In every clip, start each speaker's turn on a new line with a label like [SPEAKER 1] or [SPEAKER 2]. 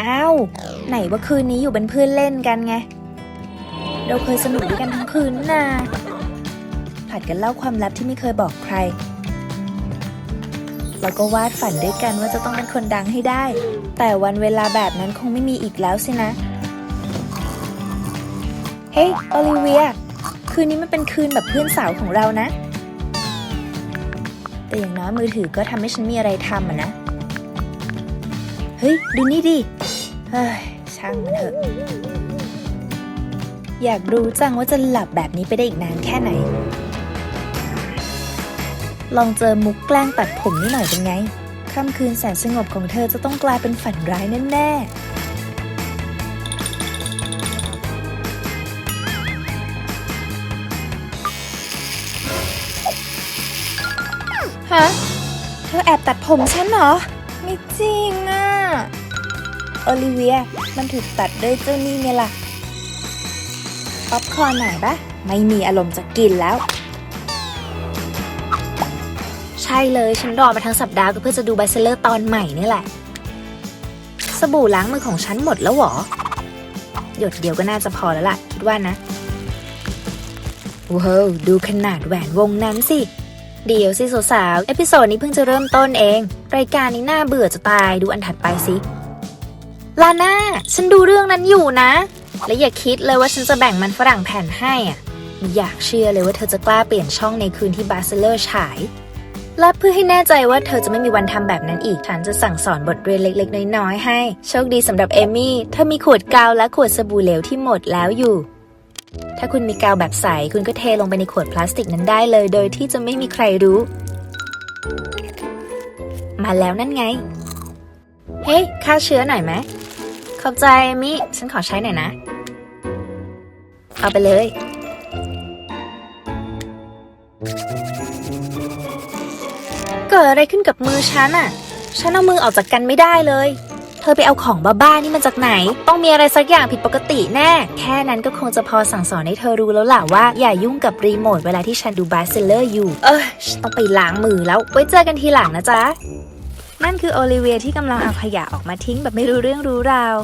[SPEAKER 1] อ้าว ไหนว่าคืนนี้อยู่เป็นเพื่อนเล่นกันไง เราเคยสนุกด้วยกันทั้งคืนนะผัดกันเล่าความลับที่ไม่เคยบอกใคร แล้วก็วาดฝันด้วยกันว่าจะต้องเป็นคนดังให้ได้ แต่วันเวลาแบบนั้นคงไม่มีอีกแล้วสินะ เฮ้ยโอลิเวีย คืนนี้มันเป็นคืนแบบเพื่อนสาวของเรานะ แต่อย่างน้อยมือถือก็ทำให้ฉันมีอะไรทำอะนะ เฮ้ย ดูนี่ดิเฮ้ยช่างมันเถอะ อยากรู้จังว่าจะหลับแบบนี้ไปได้อีกนานแค่ไหน ลองเจอมุกแกล้งตัดผมนิดหน่อยเป็นไง ค่ำคืนแสนสงบของเธอจะต้องกลายเป็นฝันร้ายแน่ๆฮะเธอแอบตัดผมฉันเหรอ ไม่จริงอะ โอลิเวีย มันถูกตัดด้วยเจ้านี่ไงล่ะ ป๊อปคอร์นไหนปะไม่มีอารมณ์จะกินแล้ว ใช่เลยฉันรอมาทั้งสัปดาห์ก็เพื่อจะดูไบเซเลอร์ตอนใหม่นี่แหละ สบู่ล้างมือของฉันหมดแล้วหรอ หยดเดียวก็น่าจะพอแล้วล่ะ คิดว่านะว้าวดูขนาดแหวนวงนั้นสิ เดี๋ยวสิสาวๆเอพิโซดนี้เพิ่งจะเริ่มต้นเอง รายการนี้น่าเบื่อจะตายดูอันถัดไปสิ ลาน่าฉันดูเรื่องนั้นอยู่นะ และอย่าคิดเลยว่าฉันจะแบ่งมันฝรั่งแผ่นให้อะอยากเชื่อเลยว่าเธอจะกล้าเปลี่ยนช่องในคืนที่บาร์เซเลอร์ฉาย และเพื่อให้แน่ใจว่าเธอจะไม่มีวันทำแบบนั้นอีก ฉันจะสั่งสอนบทเรียนเล็กๆ น้อยๆให้ โชคดีสำหรับเอมี่เธอมีขวดกาวและขวดสบู่เหลวที่หมดแล้วอยู่ ถ้าคุณมีกาวแบบใส คุณก็เทลงไปในขวดพลาสติกนั้นได้เลย โดยที่จะไม่มีใครรู้ มาแล้วนั่นไง เฮ้ยฆ่าเชื้อหน่อยไหม ขอบใจมี่ฉันขอใช้หน่อยนะ เอาไปเลย เกิดอะไรขึ้นกับมือฉันอะฉันเอามือออกจากกันไม่ได้เลย เธอไปเอาของบ้าๆนี่มาจากไหน ต้องมีอะไรสักอย่างผิดปกติแน่ แค่นั้นก็คงจะพอสั่งสอนให้เธอรู้แล้วล่ะว่า อย่ายุ่งกับรีโมทเวลาที่ฉันดูบาร์เซเลอร์อยู่ เออฉันต้องไปล้างมือแล้ว ไว้เจอกันทีหลังนะจ๊ะ นั่นคือโอลิเวียที่กำลังเอาขยะออกมาทิ้งแบบไม่รู้เรื่องรู้ราว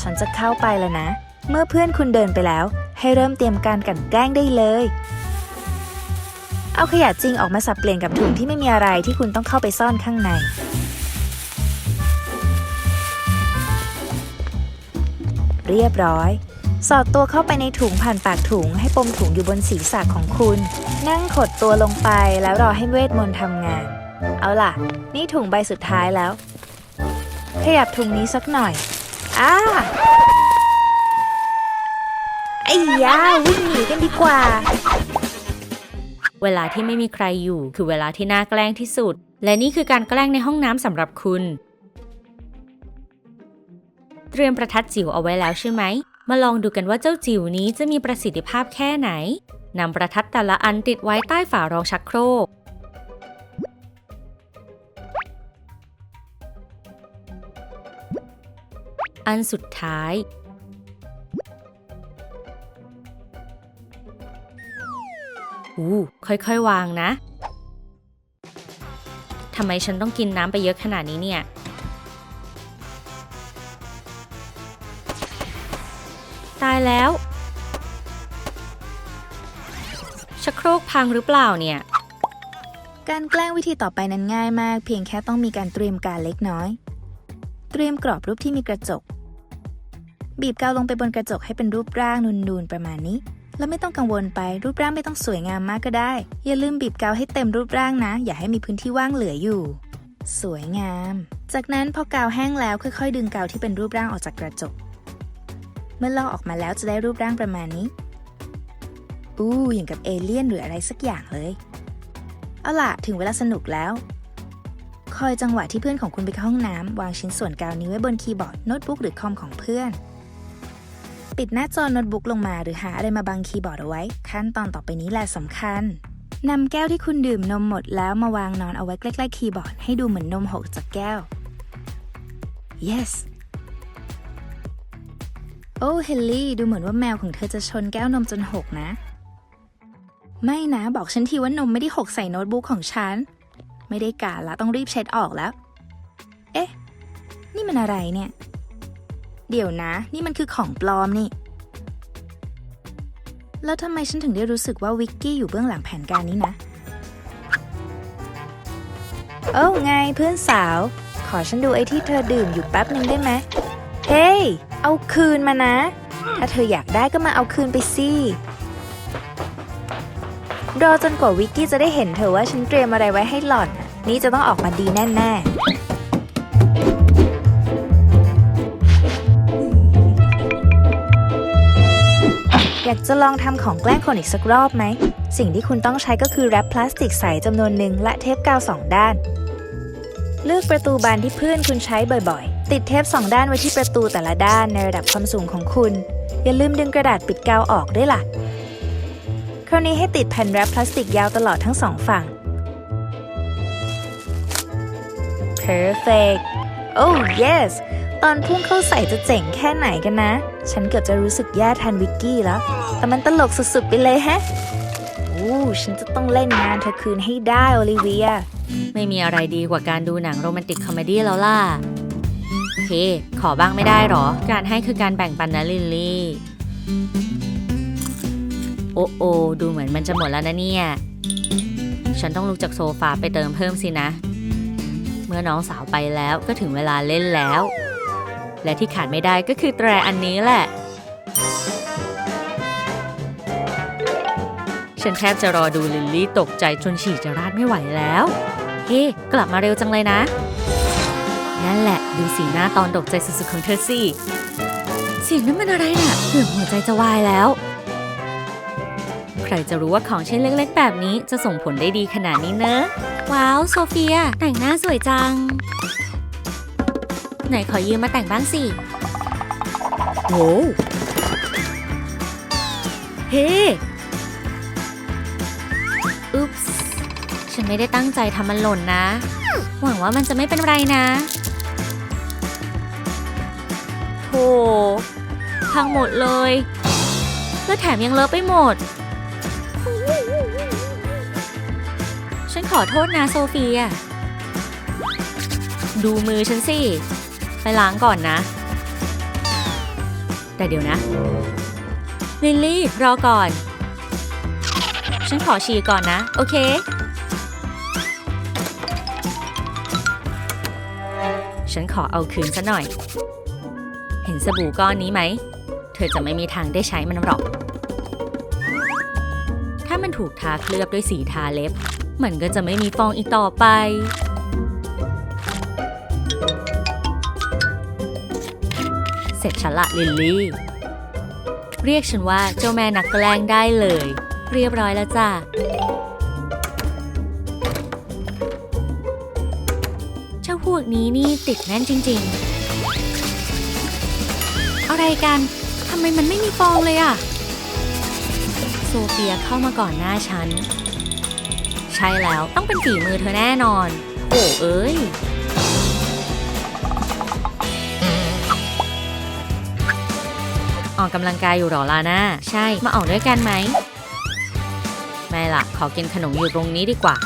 [SPEAKER 1] ฉันจะเข้าไปแล้วนะ เมื่อเพื่อนคุณเดินไปแล้ว ให้เริ่มเตรียมการกันแกล้งได้เลย เอาขยะจริงออกมาสับเปลี่ยนกับถุงที่ไม่มีอะไรที่คุณต้องเข้าไปซ่อนข้างในเรียบร้อย สอดตัวเข้าไปในถุงผ่านปากถุง ให้ปมถุงอยู่บนศีรษะของคุณ นั่งขดตัวลงไปแล้วรอให้เวทมนต์ทำงาน เอาล่ะ นี่ถุงใบสุดท้ายแล้ว ขยับถุงนี้สักหน่อย อ้าไอ้ยาวิ่งหนีกันดีกว่า
[SPEAKER 2] เวลาที่ไม่มีใครอยู่คือเวลาที่น่าแกล้งที่สุด และนี่คือการแกล้งในห้องน้ำสำหรับคุณ เตรียมประทัดจิ๋วเอาไว้แล้วใช่ไหม มาลองดูกันว่าเจ้าจิ๋วนี้จะมีประสิทธิภาพแค่ไหนนำประทัดแต่ละอันติดไว้ใต้ฝารองชักโครก อันสุดท้าย อู้ค่อยๆ วางนะ ทำไมฉันต้องกินน้ำไปเยอะขนาดนี้เนี่ย ตายแล้วชักโครกพังหรือเปล่าเนี่ย
[SPEAKER 1] การแกล้งวิธีต่อไปนั้นง่ายมาก เพียงแค่ต้องมีการเตรียมการเล็กน้อย เตรียมกรอบรูปที่มีกระจก บีบกาวลงไปบนกระจกให้เป็นรูปร่างนูนๆประมาณนี้ แล้วไม่ต้องกังวลไปรูปร่างไม่ต้องสวยงามมากก็ได้ อย่าลืมบีบกาวให้เต็มรูปร่างนะ อย่าให้มีพื้นที่ว่างเหลืออยู่ สวยงาม จากนั้นพอกาวแห้งแล้วค่อยๆ ดึงกาวที่เป็นรูปร่างออกจากกระจก เมื่อลอกออกมาแล้วจะได้รูปร่างประมาณนี้อู้อย่างกับเอเลี่ยนหรืออะไรสักอย่างเลย เอาล่ะถึงเวลาสนุกแล้ว คอยจังหวะที่เพื่อนของคุณไปเข้าห้องน้ำวางชิ้นส่วนกาวนี้ไว้บนคีย์บอร์ดโน้ตบุ๊กหรือคอมของเพื่อน ปิดหน้าจอโน้ตบุ๊กลงมาหรือหาอะไรมาบังคีย์บอร์ดเอาไว้ ขั้นตอนต่อไปนี้แหละสำคัญนำแก้วที่คุณดื่มนมหมดแล้วมาวางนอนเอาไว้ใกล้ๆคีย์บอร์ดให้ดูเหมือนนมหกจากแก้ว yes โอ้เฮลลี่ดูเหมือนว่าแมวของเธอจะชนแก้วนมจนหกนะ ไม่นะบอกฉันทีว่านมไม่ได้หกใส่โน้ตบุ๊กของฉัน ไม่ได้กาละต้องรีบเช็ดออกแล้ว เอ๊ะ นี่มันอะไรเนี่ย เดี๋ยวนะ นี่มันคือของปลอมนี่ แล้วทำไมฉันถึงได้รู้สึกว่าวิกกี้อยู่เบื้องหลังแผนการนี้นะ โอ้าไงเพื่อนสาว ขอฉันดูไอ้ที่เธอดื่มอยู่แป๊บหนึ่งได้ไหม เฮ้ย เอาคืนมานะ ถ้าเธออยากได้ก็มาเอาคืนไปสิรอจนกว่าวิกกี้จะได้เห็นเธอว่าฉันเตรียมอะไรไว้ให้หล่อน นี่จะต้องออกมาดีแน่ ๆ อยากจะลองทำของแกล้งคนอีกสักรอบไหม สิ่งที่คุณต้องใช้ก็คือแรปพลาสติกใสจำนวนหนึ่งและเทปกาวสองด้าน เลือกประตูบานที่เพื่อนคุณใช้บ่อยๆ ติดเทปสองด้านไว้ที่ประตูแต่ละด้านในระดับความสูงของคุณ อย่าลืมดึงกระดาษปิดกาวออกด้วยล่ะ คราวนี้ให้ติดแผ่นแรปพลาสติกยาวตลอดทั้งสองฝั่ง perfect oh yes ตอนพุ่งเข้าใส่จะเจ๋งแค่ไหนกันนะ ฉันเกือบจะรู้สึกแย่แทนวิกกี้แล้ว แต่มันตลกสุดๆไปเลยแฮะอู้ฉันจะต้องเล่นงานเธอคืนให้ได้โอลิเวีย
[SPEAKER 2] ไม่มีอะไรดีกว่าการดูหนังโรแมนติกคอมเมดี้แล้วล่ะโอเค ขอบ้างไม่ได้หรอ การให้คือการแบ่งปันนะลิลลี่ โอ้โอดูเหมือนมันจะหมดแล้วนะเนี่ย ฉันต้องลุกจากโซฟาไปเติมเพิ่มสินะ เมื่อน้องสาวไปแล้วก็ถึงเวลาเล่นแล้ว และที่ขาดไม่ได้ก็คือแตรอันนี้แหละ ฉันแทบจะรอดูลิลลี่ตกใจจนฉี่จะราดไม่ไหวแล้ว เฮ้ กลับมาเร็วจังเลยนะ นั่นแหละ ดูสีหน้าตอนตกใจสุดๆของเธอสิ เสียงนั้นมันอะไรน่ะเกือบหัวใจจะวายแล้ว ใครจะรู้ว่าของชิ้นเล็กๆ แบบนี้จะส่งผลได้ดีขนาดนี้เนอะ ว้าว โซเฟีย แต่งหน้าสวยจัง ไหนขอยืมมาแต่งบ้างสิโหเฮ้อุ๊ปส์ฉันไม่ได้ตั้งใจทำมันหล่นนะ หวังว่ามันจะไม่เป็นไรนะโธ่พังหมดเลยและแถมยังเลอะไปหมด ฉันขอโทษนะโซเฟีย ดูมือฉันสิ ไปล้างก่อนนะ แต่เดี๋ยวนะ ลิลลี่รอก่อน ฉันขอฉี่ก่อนนะ โอเค ฉันขอเอาคืนซะหน่อย เห็นสบู่ก้อนนี้ไหม เธอจะไม่มีทางได้ใช้มันหรอก ถ้ามันถูกทาเคลือบด้วยสีทาเล็บ มันก็จะไม่มีฟองอีกต่อไป ร็จฉันละลิลลี่ เรียกฉันว่าเจ้าแม่นักแกล้งได้เลย เรียบร้อยแล้วจ้ะเจ้าพวกนี้นี่ติดแน่นจริง ๆ อะไรกันทำไมมันไม่มีฟองเลยอะโซเฟียเข้ามาก่อนหน้าฉัน ใช่แล้วต้องเป็นฝีมือเธอแน่นอน โอ้เอ้ย ออกกำลังกายอยู่หรอลาน่าใช่ มาออกด้วยกันไหม ไม่ล่ะ ขอกินขนมอยู่ตรงนี้ดีกว่า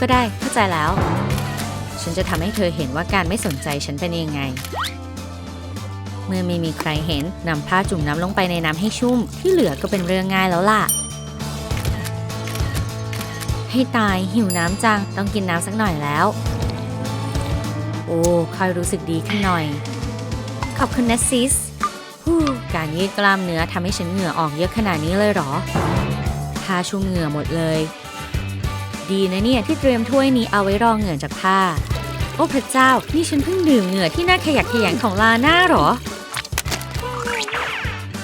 [SPEAKER 2] ก็ได้เข้าใจแล้ว ฉันจะทำให้เธอเห็นว่าการไม่สนใจฉันเป็นยังไง เมื่อไม่มีใครเห็นนำผ้าจุ่มน้ำลงไปในน้ำให้ชุ่ม ที่เหลือก็เป็นเรื่องง่ายแล้วล่ะ ให้ตายหิวน้ำจังต้องกินน้ำสักหน่อยแล้ว โอ้ค่อยรู้สึกดีขึ้นหน่อยขอบคุณนะซิส การยืดกล้ามเนื้อทำให้ฉันเหงื่อออกเยอะขนาดนี้เลยเหรอผ้าชุ่มเหงื่อหมดเลย ดีนะเนี่ยที่เตรียมถ้วยนี้เอาไว้รองเหงื่อจากผ้า โอ้พระเจ้า นี่ฉันเพิ่งดื่มเหงื่อที่น่าขยักขยงของลาน่าหรอ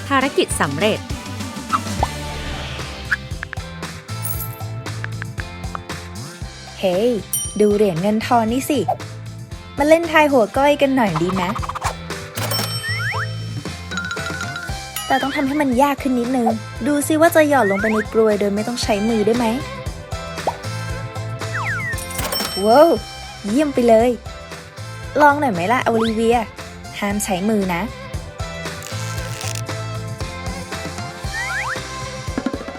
[SPEAKER 2] ภารกิจสำเร็จ
[SPEAKER 1] เฮ้ยดูเหรียญเงินทอนนี่สิ มาเล่นทายหัวก้อยกันหน่อยดีไหม แต่ต้องทำให้มันยากขึ้นนิดนึง ดูซิว่าจะหย่อนลงไปในกรวยโดยไม่ต้องใช้มือได้ไหมว้าวเยี่ยมไปเลย ลองหน่อยไหมล่ะโอลิเวีย ห้ามใช้มือนะ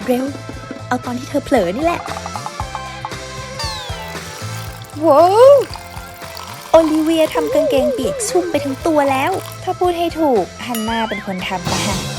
[SPEAKER 1] เร็ว เอาตอนที่เธอเผลอนี่แหละว้าวโอลิเวียทำกางเกงเปียกชุ่มไปทั้งตัวแล้ว ถ้าพูดให้ถูกฮันนาเป็นคนทำนะฮะ